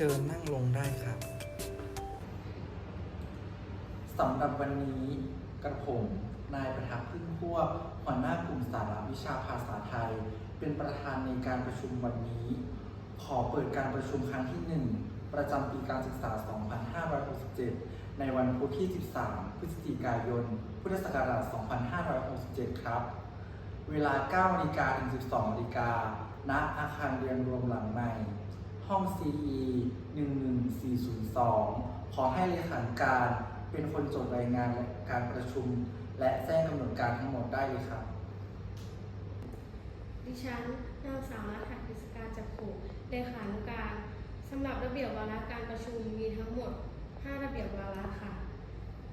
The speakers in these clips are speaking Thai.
ชิญนั่งลงได้ครับสำหรับวันนี้กระผมนายประทับพึ่งพวกหัวหน้ากลุ่มสาระวิชาภาษาไทย เป็นประธานในการประชุมวันนี้ ขอเปิดการประชุมครั้งที่ 1 ประจำปีการศึกษา 2567 ในวันพุธที่ 13 พฤศจิกายน พุทธศักราช 2567 ครับ เวลา9นาฬิกาถึง 12นาฬิกาณอาคารเรียนรวมหลังใหม่ ห้อง CE 11402 ขอให้เลขาธิการเป็นคนจดรายงานการประชุม และแจ้งกำหนดการทั้งหมดได้เลยครับ ดิฉันนางสาวรัฐกิจการจักขุเลขานุการสำหรับระเบียบวาระการประชุมมีทั้งหมด 5 ระเบียบวาระค่ะ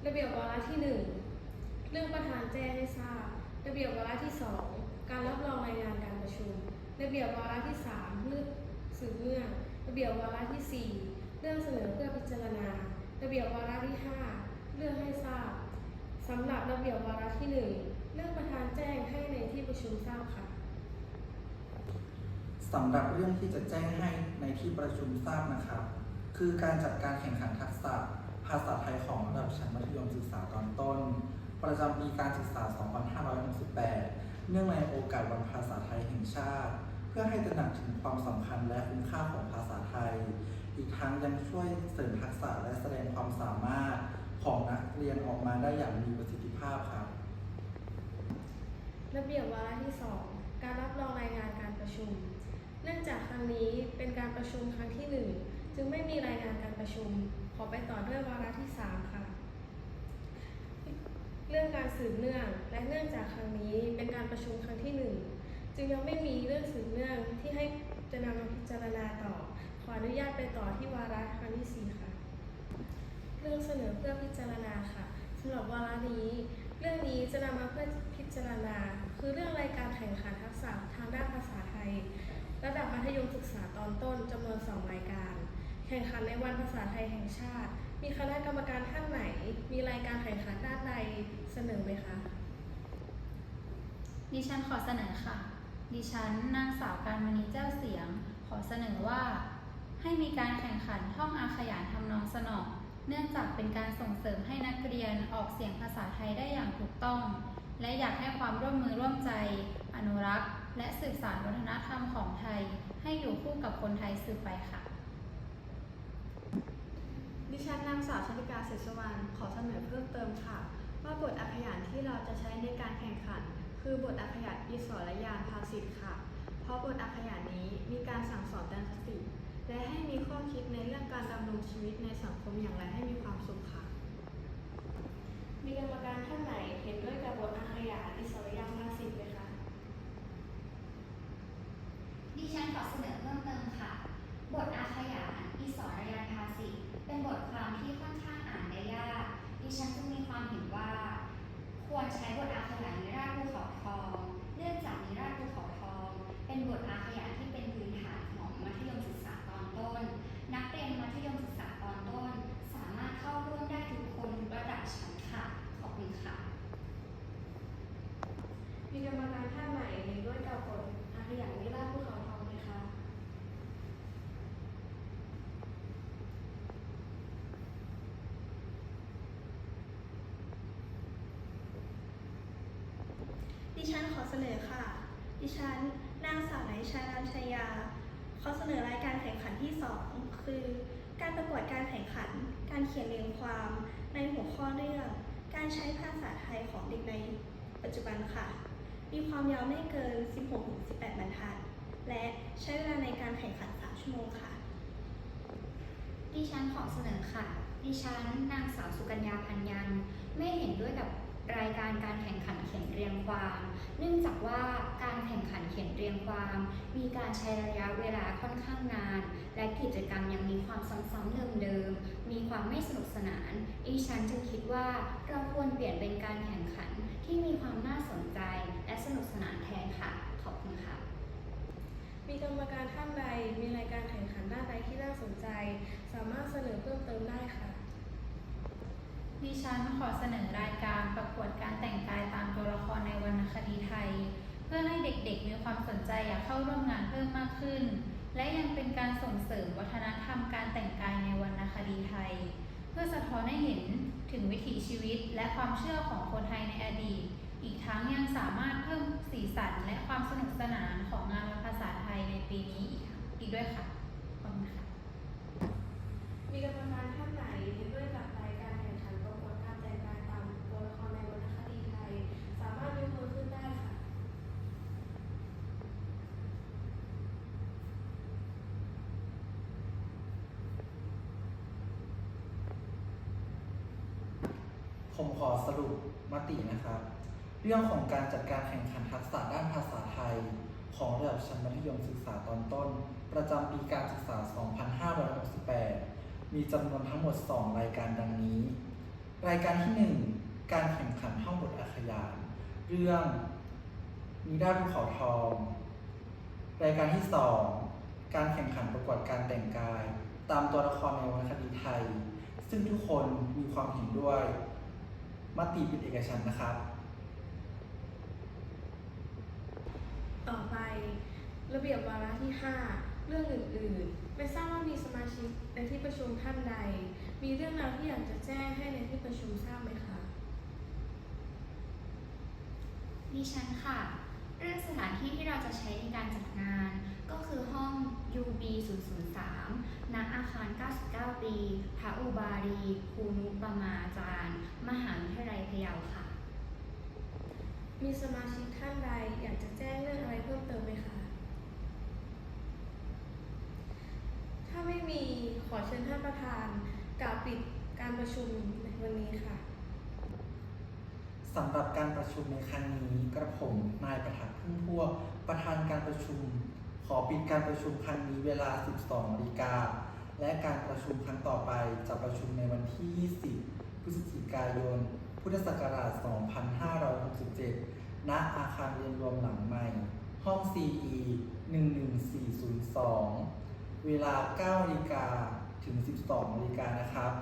ระเบียบวาระที่ 1 เรื่องประธานแจ้งให้ทราบ ระเบียบวาระที่ 2 การรับรองรายงานการประชุม ระเบียบวาระที่3เรื่องสืบเนื่อง ระเบียบวาระที่ 4 เรื่องเสนอเพื่อพิจารณา ระเบียบวาระที่ 5 เรื่องให้ทราบสำหรับระเบียบวาระที่ 1 เรื่องประธานแจ้งให้ในที่ประชุมทราบค่ะสำหรับเรื่องที่จะแจ้งให้ในที่ประชุมทราบนะครับ คือการจัดการแข่งขันทักษะ ภาษาไทยของระดับชั้นมัธยมศึกษาตอนต้น ประจำปีการศึกษา 2568 เนื่องในโอกาสวันภาษาไทยแห่งชาติ เพื่อให้ตระหนักถึงความสำคัญและคุณค่าของภาษาไทย อีกทั้งยังช่วยเสริมทักษะและแสดงความสามารถของนักเรียนออกมาได้อย่างมีประสิทธิภาพครับระเบียบวาระที่ 2 การรับรองรายงานการประชุม เนื่องจากครั้งนี้เป็นการประชุมครั้งที่ 1 จึงไม่มีรายงานการประชุม ขอไปต่อด้วยวาระที่ 3 ค่ะ เรื่องการสืบเนื่องและเนื่องจากครั้งนี้เป็นการประชุมครั้งที่ 1 จึงยังไม่มีเรื่องสืบเนื่องที่ให้จะนำมาพิจารณาต่อ ขออนุญาตไปต่อที่วาระครั้งที่ 4 ค่ะ เรื่องเสนอเพื่อพิจารณาค่ะสำหรับวาระนี้ เรื่องนี้จะนำมาเพื่อพิจารณา คือเรื่องรายการแข่งขันทักษะทางด้านภาษาไทย ระดับมัธยมศึกษาตอนต้นจำนวน 2 รายการ แข่งขันในวันภาษาไทยแห่งชาติ มีคณะกรรมการท่านไหน มีรายการแข่งขันด้านใดเสนอไหมคะดิฉันขอเสนอค่ะ ดิฉันนางสาวการมณีเจ้าเสียง ขอเสนอว่า ให้มีการแข่งขันท่องอาขยานทำนองสนอเนื่องจากเป็นการส่งเสริมให้นักเรียนออกเสียงภาษาไทยได้อย่างถูกต้อง และอยากให้ความร่วมมือร่วมใจ อนุรักษ์ และสืบสานวัฒนธรรมของไทย ให้อยู่คู่กับคนไทยสืบไปค่ะ ดิฉันนางสาวชลิกาเศรษฐสวรรณขอเสนอเพิ่มเติมค่ะ ว่าบทอักขยานที่เราจะใช้ในการแข่งขัน คือบทอักขยานอิสรยานภาษิตค่ะ เพราะบทอักขยานนี้มีการสั่งสอนเตือนสติ และให้มีข้อคิดในเรื่องการดำรงชีวิตในสังคมอย่างไรให้มีความสุขค่ะ มีกรรมการท่านไหนเห็นด้วยกับบทอาขยานอิสรยามภาษิตไหมคะ ดิฉันขอเสนอเพิ่มเติมค่ะ บทอาขยานอิสรยานภาษิตเป็นบทความที่ค่อนข้างอ่านได้ยาก ดิฉันจึงมีความเห็นว่า ควรใช้บทอาขยานนิราชภูเขาทอง เนื่องจากนิราชภูเขาทอง เป็นบทอาขยานที่เป็นพื้นฐานของมัธยมศึกษาตอนต้น นักเรียนมัธยมศึกษาตอนต้น สามารถเข้าร่วมได้ทุกคนทุกระดับชั้นค่ะ ขอบคุณค่ะ มีกรรมการท่านไหนเห็นด้วยกับบทอาขยานนิราชภูเขาทองไหมคะ ดิฉันขอเสนอค่ะ ดิฉันนางสาวไหนชานามชายา ขอเสนอรายการแข่งขันที่ 2 คือ การประกวดการแข่งขัน การเขียนเรียงความในหัวข้อเรื่อง การใช้ภาษาไทยของเด็กในปัจจุบันค่ะ มีความยาวไม่เกิน 16-18 บรรทัด และใช้เวลาในการแข่งขัน 3 ชั่วโมงค่ะ ดิฉันขอเสนอค่ะ ดิฉันนางสาวสุกัญญาพันยันไม่เห็นด้วยกับ รายการการแข่งขันเขียนเรียงความ เนื่องจากว่าการแข่งขันเขียนเรียงความ มีการใช้ระยะเวลาค่อนข้างนาน และกิจกรรมยังมีความซ้ำๆเดิมๆ มีความไม่สนุกสนานดิฉันจึงคิดว่าเราควรเปลี่ยนเป็นการแข่งขันที่มีความน่าสนใจและสนุกสนานแทนค่ะ ขอบคุณค่ะ มีกรรมการท่านใดมีรายการแข่งขันด้านใดที่น่าสนใจ สามารถเสนอเพิ่มเติมได้ค่ะ ดิฉันขอเสนอรายการประกวดการแต่งกายตามตัวละครในวรรณคดีไทย เพื่อให้เด็กๆ มีความสนใจอยากเข้าร่วมงานเพิ่มมากขึ้น และยังเป็นการส่งเสริมวัฒนธรรมการแต่งกายในวรรณคดีไทย เพื่อสะท้อนให้เห็นถึงวิถีชีวิตและความเชื่อของคนไทยในอดีต อีกทั้งยังสามารถเพิ่มสีสันและความสนุกสนานของงานวันภาษาไทยในปีนี้อีกด้วยค่ะขอบคุณค่ะมีกรรมการท่านไหนเห็นด้วยกับรายการแข่งขันประกวดการแต่งกายตามตัวละครในวรรณคดีไทย สามารถยกมือขึ้นได้ค่ะ ผมขอสรุปมตินะครับ เรื่องของการจัดการแข่งขันทักษะด้านภาษาไทย ของระดับชั้นมัธยมศึกษาตอนต้น ประจำปีการศึกษา 2568 มีจำนวนทั้งหมด 2 รายการดังนี้ รายการที่ 1 การแข่งขันท่องบทอาขยาน เรื่องนิราภูเขาทอง รายการที่ 2 การแข่งขันประกวดการแต่งกาย ตามตัวละครในวรรณคดีไทย ซึ่งทุกคนมีความเห็นด้วย มติเป็นเอกฉันท์นะครับ ต่อไประเบียบวาระที่ 5 เรื่องอื่นๆ ไม่ทราบว่ามีสมาชิกในที่ประชุมท่านใด มีเรื่องราวที่อยากจะแจ้งให้ในที่ประชุมทราบไหมคะ ดิฉันค่ะ เรื่องสถานที่ที่เราจะใช้ในการจัดงาน ก็คือห้อง UB 003ณอาคาร 99ปีพระอุบารีภูนุปมาจารย์ มหาวิทยาลัยพะเยาค่ะ มีสมาชิกท่านใดอยากจะแจ้งเรื่องอะไรเพิ่มเติมไหมคะ ถ้าไม่มีขอเชิญท่านประธานกล่าวปิดการประชุมในวันนี้ค่ะสำหรับการประชุมในครั้งนี้กระผมนายประทักษ์พึ่งพวกประธานการประชุม ขอปิดการประชุมครั้งนี้เวลา 12นาฬิกา และการประชุมครั้งต่อไปจะประชุมในวันที่ 20 พฤศจิกายน พุทธศักราช 2567 ณ อาคารเรียนรวมหลังใหม่ ห้อง CE 11402 เวลา9นาฬิกาถึง 12นาฬิกานะครับ